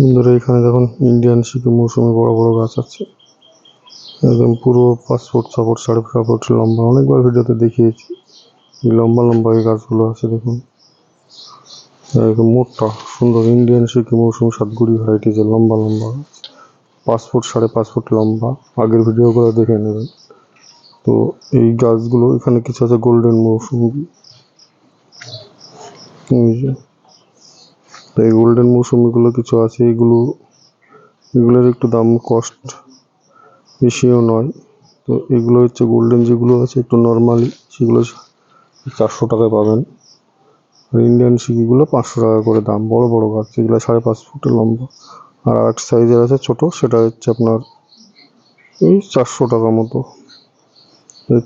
বন্ধুরা এখানে দেখুন ইন্ডিয়ান সিকিম মৌসুমি বড় বড় গাছ আছে। একদম পুরো ছ ফুট সাড়ে ছ লম্বা। অনেকবার ভিডিওতে দেখিয়েছি। লম্বা লম্বা এই গাছগুলো আছে, দেখুন। একদম মোটা, সুন্দর। ইন্ডিয়ান সিকিম মৌসুমি, সাতগুড়ি ভ্যারাইটিজের লম্বা লম্বা। ফুট সাড়ে পাঁচ ফুট লম্বা। আগের ভিডিওগুলো দেখে নেবেন। তো এই গাছগুলো, এখানে কিছু আছে গোল্ডেন মৌসুমি। তো এই গোল্ডেন মৌসুমিগুলো কিছু আছে, এগুলো, এগুলোর একটু দাম কস্ট বেশিও নয়। তো এগুলো হচ্ছে গোল্ডেন যেগুলো আছে, একটু নর্মালি সেগুলো চারশো টাকায় পাবেন। আর ইন্ডিয়ান সিকিগুলো পাঁচশো টাকা করে দাম, বড় বড় গাছ, যেগুলো সাড়ে পাঁচ ফুটের লম্বা। আর আট সাইজের আছে ছোট, সেটা হচ্ছে আপনার এই চারশো টাকা মতো।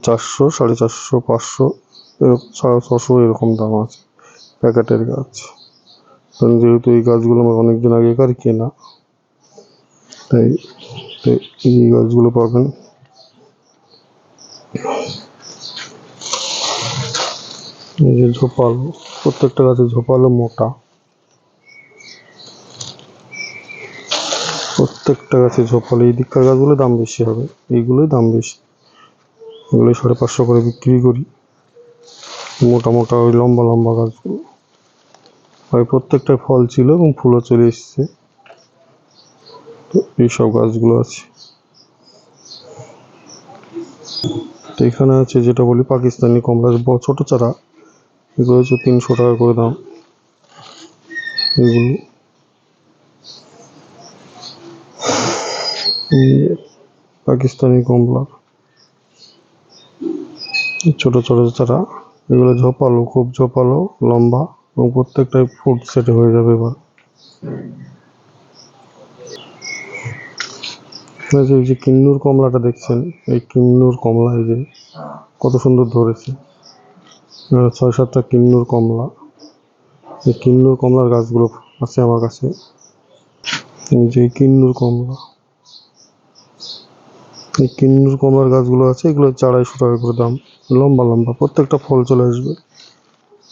চারশো, সাড়ে চারশো, পাঁচশো, এরকম, সাড়ে ছশো এরকম দাম আছে প্যাকেটের গাছ। কারণ যেহেতু এই গাছগুলো আমার অনেক দিন আগেকার কেনা, তাই এই গাছগুলো পাবেন। এই যে ঝোপালো, প্রত্যেকটা গাছে ঝোপালো মোটা। প্রত্যেকটা গাছে ঝোপালো, এই দিককার গাছগুলো দাম বেশি হবে, এইগুলোই দাম বেশি। এগুলো সাড়ে পাঁচশো করে বিক্রি করি। মোটা মোটা ওই লম্বা লম্বা গাছগুলো। আর প্রত্যেকটা ফল ছিল এবং ফুলও চলে এসছে। তো এইসব গাছগুলো আছে। তো এখানে আছে যেটা বলি পাকিস্তানি কমলা ছোট চারা। এগুলো হচ্ছে তিনশো টাকা করে দাম। এগুলো। পাকিস্তানি কমলা। ছোট ছোট চারা। এগুলো ঝোপালো, খুব ঝোপালো, লম্বা। এবং প্রত্যেকটাই ফুড সেটে হয়ে যাবে এবার। এই যে- কিন্নুর কমলাটা দেখছেন? এই কিন্নুর কমলা এই যে কত সুন্দর ধরেছে। ছয় সাতটা কিন্নুর কমলা। এই কিন্নুর কমলার গাছগুলো আছে আমার কাছে। এই যে কিন্নুর কমলা। এই কিন্নুর কমলার গাছগুলো আছে, এগুলো চারশো টাকা করে দাম। লম্বা লম্বা, প্রত্যেকটা ফল চলে আসবে।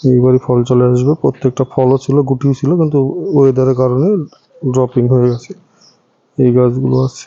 এইবারই ফল চলে আসবে। প্রত্যেকটা ফলও ছিল, গুটিও ছিল, কিন্তু ওয়েদারের কারণে ড্রপিং হয়ে গেছে। এই গাছগুলো আছে।